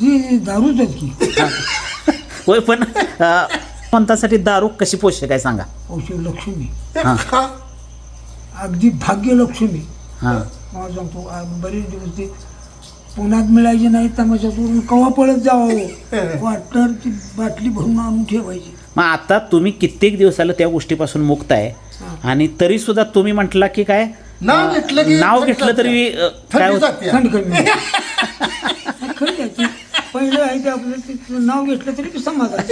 ती दारूच की. होय पण अं, पंतासाठी दारू कशी पोषक आहे सांगा. औषध लक्ष्मी. हा. अगदी भाग्य लक्ष्मी. हां. मला सांगतो आ- बरेच दिवस ते पुण्यात मिळायचे नाही तमाशातून कवा पळत जावं? वाटणार ती बाटली भरून आणून ठेवायची. मग आता तुम्ही कित्येक दिवसाला त्या गोष्टीपासून मुक्त आहे. आणि तरी सुद्धा तुम्ही म्हटला की काय नाव घेतलं की नाव थंडी घेतलं तरी अं, काय थंडी होत जाते. थंड कमी खरं आहे ती पहिलं आहे ते आपलं तिचं नाव घेतलं तरी ते समाधान.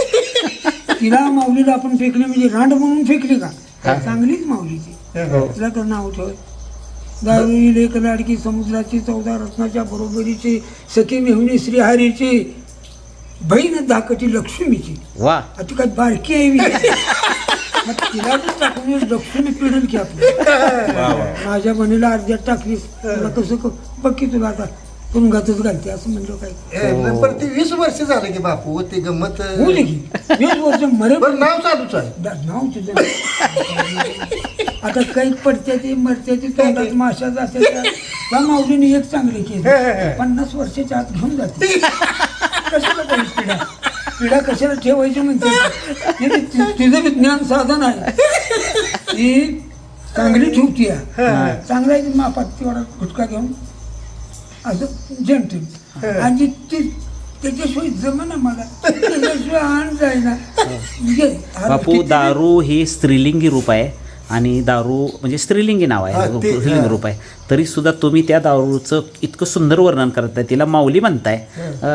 तिला माऊलीला आपण फेकली म्हणजे रांड म्हणून फेकली का? चांगलीच माऊली ती. तिला तर नाव ठेव दारू लेख लाडकी समुद्राची चौदा रत्नाच्या बरोबरीचे सखी मेहुणी श्रीहरीची बहीण दाकटी लक्ष्मीची. वा. आता काय बारकी आहे मी. तिला तर टाकून लक्ष्मी पिढेल की आपली? माझ्या बहिणीला अर्ध्यात टाकली तुला कसं बघ की तुला आता. तुरुंगातच घालते असं म्हणलं काय? ए, पण ते वीस वर्ष झालं की बापू ते गमत की. वीस वर्ष मरे बरं नाव चालूच आहे. दा- नाव तुझं. आता काही पडते ती मरते ती तोंडात माशा जाते त्या त्या माऊलीने एक चांगले केले. पन्नास वर्षाच्या आत घेऊन जाते. कशाला पाहिजे पिढा पिढा कशाला ठेवायची म्हणते? ती- ती- तिचं विज्ञान साधन आहे. ती चांगली ठेवती चांगला आहे ती मापात तेवढा गुटखा घेऊन. असं जेमतेम आणि ती त्याच्याशिवाय जमना मला त्याच्याशिवाय आण जाईना म्हणजे हा बापू दारू हे स्त्रीलिंगी रूप आहे आणि दारू म्हणजे स्त्रीलिंगी नाव आहे स्त्रीलिंगी हा. रूप आहे तरी सुद्धा तुम्ही त्या दारूचं इतकं सुंदर वर्णन करताय तिला माऊली म्हणताय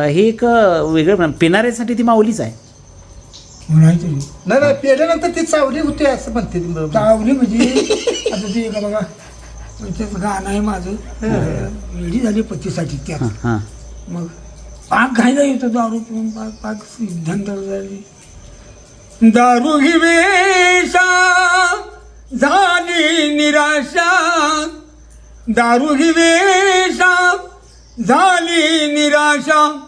हे एक अं, वेगळं पिणाऱ्यासाठी ती माऊलीच आहे नाही नाही पेल्यानंतर ती चावली होती असं म्हणते. चावली म्हणजे आता ते का बघा त्याच गाणं आहे माझं. रेडी झाली पतीसाठी त्यात. हां मग पाक घायला येतो दारू पिऊन पाक पाक धंदळ झाली दारू ही वेशा झाली निराशा. दारू ही वेशा झाली निराशा.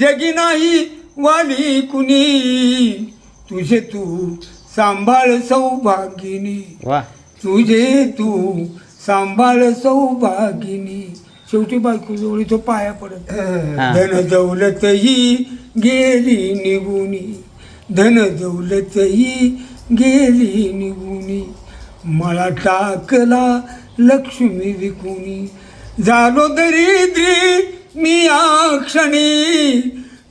जगी नाही वाली कुणी. तुझे तू सांभाळ सौभागिनी. वा. तुझे तू सांभाळ सौभागिनी. शेवटी बायको जवळ तो पाया पडत. धन दौलत ही गेली निघुनी. धन दौलत ही गेली निघुनी. मला टाकला लक्ष्मी विकुनी. झालो दरिद्री मी या क्षणी.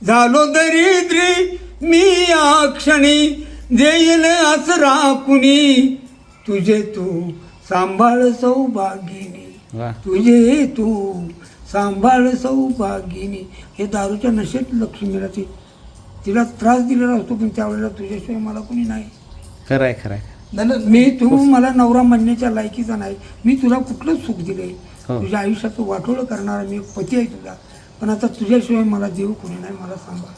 झालो दरिद्री मी या क्षणी. देईल आसरा कुणी. तुझे तू सांभाळ सौभागिनी. तुझे तू सांभाळ सौभागिनी. हे दारूच्या नशेत लक्ष्मीला ती तिला त्रास दिलेला असतो पण त्यावेळेला तुझ्याशिवाय मला कोणी नाही. खरं आहे खरं मी तू मला नवरा म्हणण्याच्या लायकीचा नाही. मी तुला कुठलंच सुख दिलंय. हो. तुझ्या आयुष्याचं वाटोळं करणारा मी पती आहे तुझा. पण आता तुझ्याशिवाय मला देव कोणी नाही मला सांगा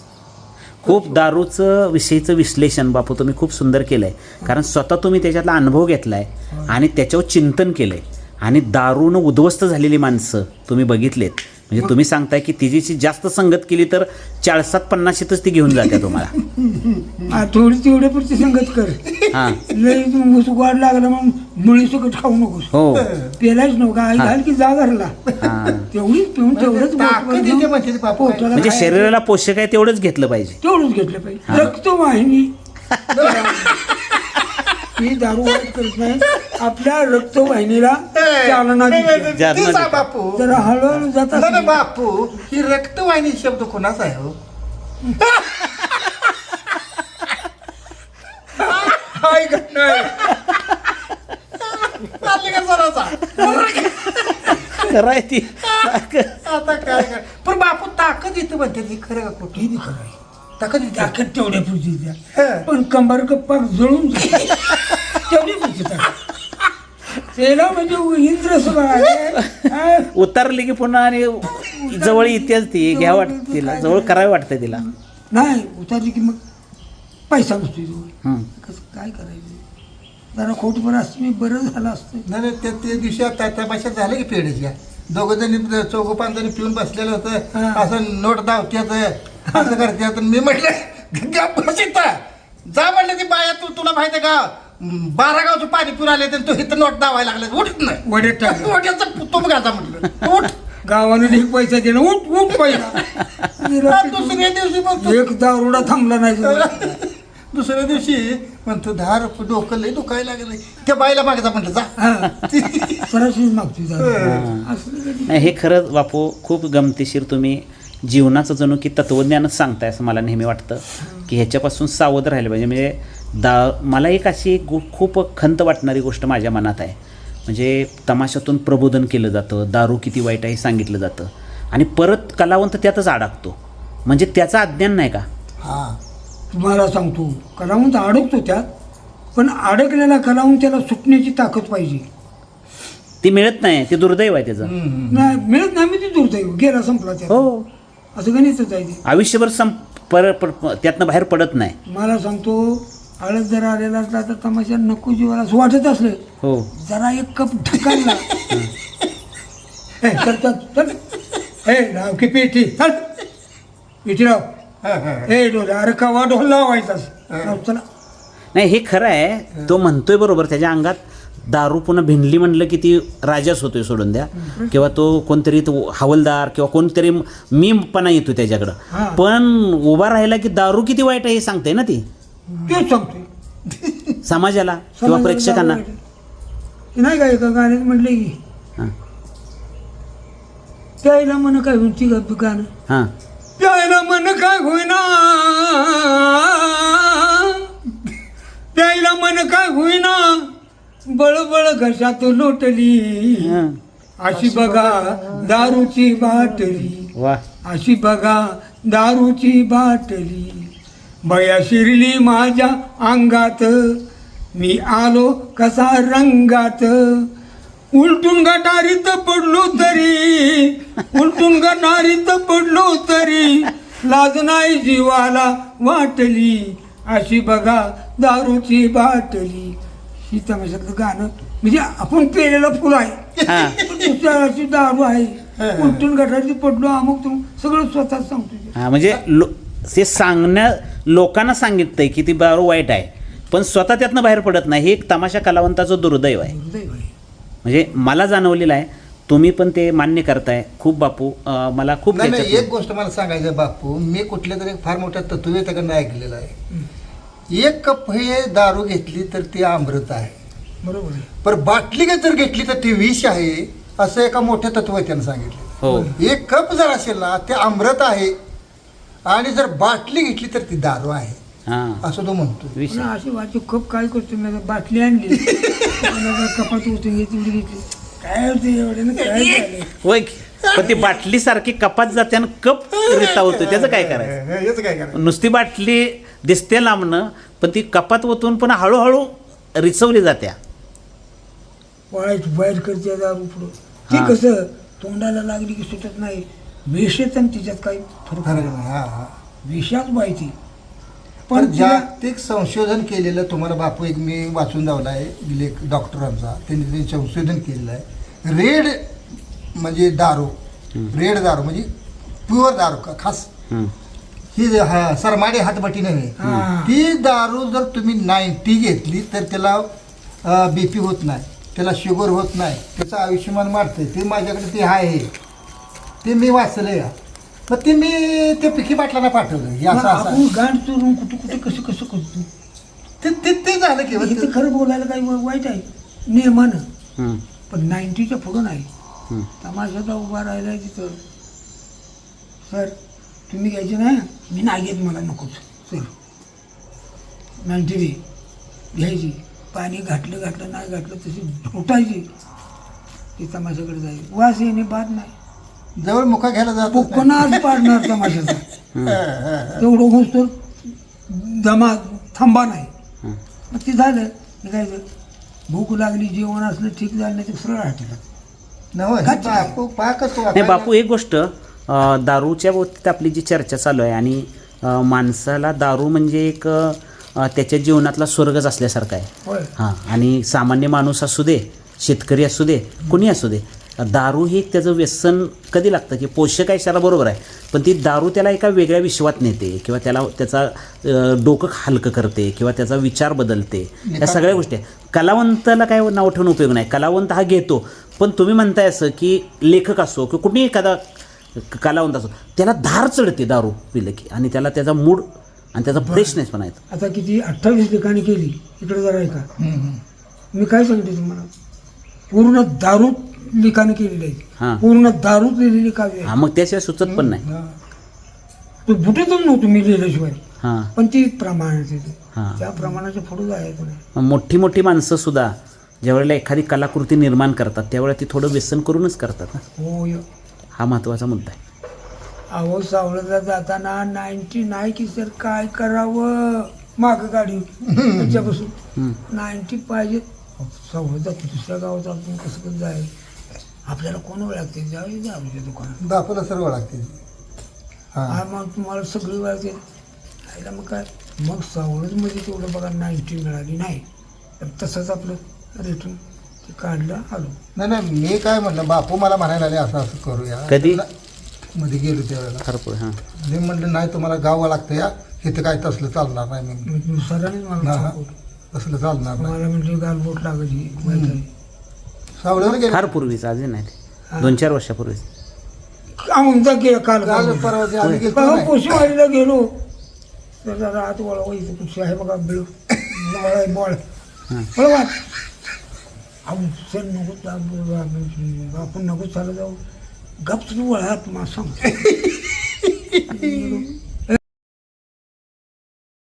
खूप दारूचं विषयीचं विश्लेषण बापू तुम्ही खूप सुंदर केलं आहे कारण स्वतः तुम्ही त्याच्यातला अनुभव घेतला आहे आणि त्याच्यावर चिंतन केलं आहे आणि दारूनं उद्ध्वस्त झालेली माणसं तुम्ही बघितलेत. म्हणजे तुम्ही सांगताय की तिची जास्त संगत केली तर चाळसात पन्नाशीतच ती घेऊन जाते तुम्हाला. आ, थोडी तेवढे पुरती संगत कर. हां. उसुक वाढ लागला मग मुळी सुकट खाऊ नकोस. हो. पेलाच नव्हता आई घाल की जा घरला. हां. तेवढीच पिऊन तेवढंच म्हणजे. शरीराला पोषक आहे तेवढंच घेतलं पाहिजे. तेवढंच घेतलं पाहिजे. रक्तवाहिनी ही दारू वाईट करत नाही आपल्या रक्तवाहिनीला चालना देते. जालना. बापू जरा हळूहळू जात नाही, नाही, असेल. बापू ही रक्तवाहिनी शब्द कोणाचा आहे हो हाय का नाही? चालली का जरासा? खरं आहे ती आता काय काय पण बापू ताकद येते म्हणते ती खरं का कुठे खरं आहे. ताकद येते ताकद तेवढ्या पुरती द्या हं. पण कंबर गप्पा जळून जाते. म्हणजे इंद्र उतरली की पुन्हा आणि जवळ येतेच ती घ्या वाटते तिला जवळ करावी वाटते तिला. नाही उतरली की मग पैसा जवळ. हं. कसं काय करायचं? जरा खोटभर असतं मी बरं झालं असतं. नाही नाही, त्या त्या दिवशी त्या त्या भाषेत झालं की पेढीच्या दोघं जणी चौघ पाच जणी पिऊन बसलेलं होतं. हा. असं नोट धावत्यात असं करत्यात. मी म्हटलं गप्प बस इथं. जा म्हणलं ती बाया तू तुला माहिती आहे का? बारा गावचं पाणी पिऊन आले तर तू इथं नोट दावायला लागले. उठत नाही. वड्यात टाक वड्याचं तुम घालता म्हटलं. उठ. गावानं ढीक पैसा दिला उठ उठ पहिला. हा, दुसऱ्या दिवशी एक दारुडा थांबला नाही. दुसऱ्या दिवशी म्हणतो दहा रुपये डोकं लय दुखायला लागलं. त्या बाईला मागायचा म्हटलं जा. मागतो नाही हे खरंच बापू खूप गमतीशीर तुम्ही जीवनाचं जणू की तत्वज्ञानच सांगताय असं मला नेहमी वाटतं. की ह्याच्यापासून सावध राहिलं पाहिजे. म्हणजे दा मला एक अशी एक गो- खूप खंत वाटणारी गोष्ट माझ्या मनात आहे. म्हणजे तमाशातून प्रबोधन केलं जातं दारू किती वाईट आहे हे सांगितलं जातं. आणि परत कलावंत त्यातच अडकतो. म्हणजे त्याचं अज्ञान नाही का? हा तुम्हाला सांगतो कलावंत अडकतो त्यात पण अडकलेला कलावंत त्याला सुटण्याची ताकद पाहिजे. ती मिळत नाही ते दुर्दैव आहे त्याचं. नाही मिळत नाही मी ती दुर्दैव. गेला संपला त्यात. हो. असं गणितच आहे ते. आयुष्यभर सं पर पर- त्यातनं बाहेर पडत नाही. मला सांगतो आळस जर आलेला असला तर तमाशा नको जीवाला. असं वाटत असलं. हो. जरा एक कप ढकलला. ए, चल चल चल. ए राव की पेटी. चल. पेटी राव हा, हा. ए डोले अरे कवा ढोल लावायचास? राव, चला. नाही हे खरं आहे. तो म्हणतोय बरोबर त्याच्या अंगात दारू पुन्हा भिंडली म्हणलं की ती राजाच होतोय सोडून द्या. किंवा तो कोणतरी तो हवलदार किंवा कोणतरी मीपणा येतो हा. त्याच्याकडं पण उभा राहिला की दारू किती वाईट आहे हे सांगते ना ती. तेच सांगतोय. समाजाला किंवा समाजाला प्रेक्षकांना. ते नाही का एका गाण्यात म्हटले की हां. प्यायला मन काय होईल ती ग- गाणं हां. प्यायला मन काय होईना? प्यायला मन काय होईना? बळबळ घशात लोटली. हां. अशी बघा दारूची बाटली. वा. अशी बघा दारूची बाटली. बया शिरली माझ्या अंगात. मी आलो कसा रंगात. उलटून गटारीत पडलो तरी उलटून गटारीत पडलो तरी लाज नाही जीवाला वाटली. अशी बघा दारूची बाटली. ही तमाशातलं गाणं म्हणजे आपण पेलेलं फुल आहे. दारू आहे. उलटून गटारीत पडलो अमुक तुम सगळं स्वतःच सांगतो. हां म्हणजे लो ते सांगण्या लोकांना सांगितलंय की ती दारू वाईट आहे. पण स्वतः त्यातनं बाहेर पडत नाही. हे एक तमाशा कलावंताचं दुर्दैव आहे. आहे. म्हणजे मला जाणवलेलं आहे तुम्ही पण ते मान्य करताय. खूप बापू अं, मला खूप नाही नाही त्याच्यात- एक गोष्ट मला सांगायचं आहे, बापू. मी कुठल्या तरी एक फार मोठ्या तत्ववेत्याकडनं ऐकलेलं आहे. एक कप हे दारू घेतली तर ती अमृत आहे. बरोबर आहे. पण बाटली जर घेतली तर ती विष आहे असं एका मोठ्या तत्ववेत्यानं सांगितलं. हो. एक कप जर असेल ना ते अमृत आहे. आणि जर बाटली घेतली तर ती दारू आहे. हां. असं तो म्हणतो विषय पण अशी वाटते कप काय करतो. मी आता बाटली आणली. कपात होते हे तेवढी घेतली काय होते एवढे? ना काय झालं होय की? पण ती बाटली सारखी कपात जाते आणि कप रिता होतो त्याचं काय करायचं? याचं काय करायचं? नुसती बाटली दिसते लांबणं पण ती कपात ओतून पण हळूहळू रिचवली जात्या. वाईट वाईट करते दारू पुढं. ती हा. कसं? तोंडाला लागली की सुटत नाही. विषेत आणि तिच्यात काही फरक फरक नाही. हा हा. विषाच माहिती. पण जागतिक संशोधन केलेलं तुम्हाला बापू एक मी वाचून लावला आहे लेख डॉक्टरांचा. त्यांनी ते संशोधन केलेलं आहे. रेड म्हणजे दारू. रेड दारू म्हणजे प्युअर दारू का- खास. हं. जे सरमाडी हातबटी नव्हे. ती दारू जर तुम्ही नाईन्टी घेतली तर त्याला बी पी होत नाही. त्याला शुगर होत नाही. त्याचं आयुष्यमान वाढतं ते माझ्याकडे ते आहे. ते मी वाचलं या मग ते मी ते पिकी पाटलांना पाठवलं हे असं असं आपण गाण चोरून कुठं कुठं कसं कसं करतो? ते ते ते झालं की हे तर खरं बोलायला काही वा- वाईट आहे. नियमानं. पण नाईन्टीच्या पुढं नाही. तमाशाचा उभा राहिला तिथं. सर तुम्ही घ्यायचे नाही? मी नाही घेत मला नकोच सर. नाईन्टी बी. घ्यायची. पाणी घातलं घातलं नाही घातलं तशी फुटायची ती तमाशाकडे जाईल वास येणे बाद नाही. जवळ मुका घ्यायला जात कोणाच पाडणार तमाशाचा? तेवढं होऊस तर दमा थांबा नाही. मग ते झालं. हे काय झालं? भूक लागली जेवण असलं ठीक झालं नाही ते सरळ हाटेला. बापू पाकच नाही बापू एक गोष्ट अं, दारूच्या बाबतीत आपली जी चर्चा चालू आहे आणि अं, माणसाला दारू म्हणजे एक अं, त्याच्या जीवनातला स्वर्गच असल्यासारखा आहे. होय. हां आणि सामान्य माणूस असू दे शेतकरी असू दे कुणी असू दे दारू हे त्याचं व्यसन कधी लागतं? की पोषक आहे शाला बरोबर आहे. पण ती दारू त्याला एका वेगळ्या विश्वात नेते किंवा त्याला त्याचा डोकं हलकं करते किंवा त्याचा विचार बदलते. या सगळ्या गोष्टी आहे. कलावंताला काय नाव ठेवून उपयोग नाही. कलावंत हा घेतो. पण तुम्ही म्हणताय असं की लेखक असो किंवा कुठेही एखादा क- कलावंत असो त्याला धार चढते दारू पिलं की. आणि त्याला त्याचा मूड आणि त्याचा फ्रेशनेस पण आहेत आता किती अठ्ठावीस ठिकाणी केली. इकडे जरा ऐका. मी काय सांगते तुम्हाला? पूर्ण दारू लिखाण केलेली हा. आहे पूर्ण दारूच लिहिलेली काव्य आहे हा मग त्याशिवाय सुचत पण नाही. तो बुटेतच नव्हतो मी लिहिल्याशिवाय. हां. पण ती प्रमाणात येते हां. त्या प्रमाणाच्या पुढे जायचं नाही मग मोठी मोठी माणसं सुद्धा ज्यावेळेला एखादी कलाकृती निर्माण करतात त्यावेळेला ती थोडं व्यसन करूनच करतात ना? होय हा महत्त्वाचा मुद्दा आहे. अहो सावळला जाताना नाईन्टी नाही की सर काय करावं? माग गाडी. त्याच्यापासून. हम्म. नाईन्टी पाहिजे. सावळ जातो दुसऱ्या गावात आपण कसं कसं जाईल. आपल्याला कोण ओळखते? जावे दारूच्या दुकानात. दाखवलं सर्व लागते हा. हा मग तुम्हाला सगळी ओळखते. आईला मग काय? मग सावळच मध्ये तेवढं बघा नाईन्टी मिळाली नाही. तर तसंच आपलं रिटर्न ते काढलं आलो. नाही नाही मी काय म्हणलं बापू मला म्हणायला आले असं असं करूया. कधी? मध्ये गेलो त्यावेळेला खरं हां. मी म्हणलं नाही तुम्हाला गावं लागतं या. इथं काय तसलं चालणार नाही मी. मग सरांनीच मला हा, हा. सांगितलं. तसलं चालणार नाही. मला म्हणजे गालबोट लागली. माहीत आहे. गेलो. फार पूर्वीच आधी नाही. ते. दोन चार वर्षापूर्वीच. आमचा गेला काल काल परवा ते आम्ही गेलो नाही. तर जरा आत वळवा इथं आहे बघा बिळ. बळ आहे बळ हां. सर नको जा- आपण नको चालत जाऊ. गप तुम्ही वळात मा सांग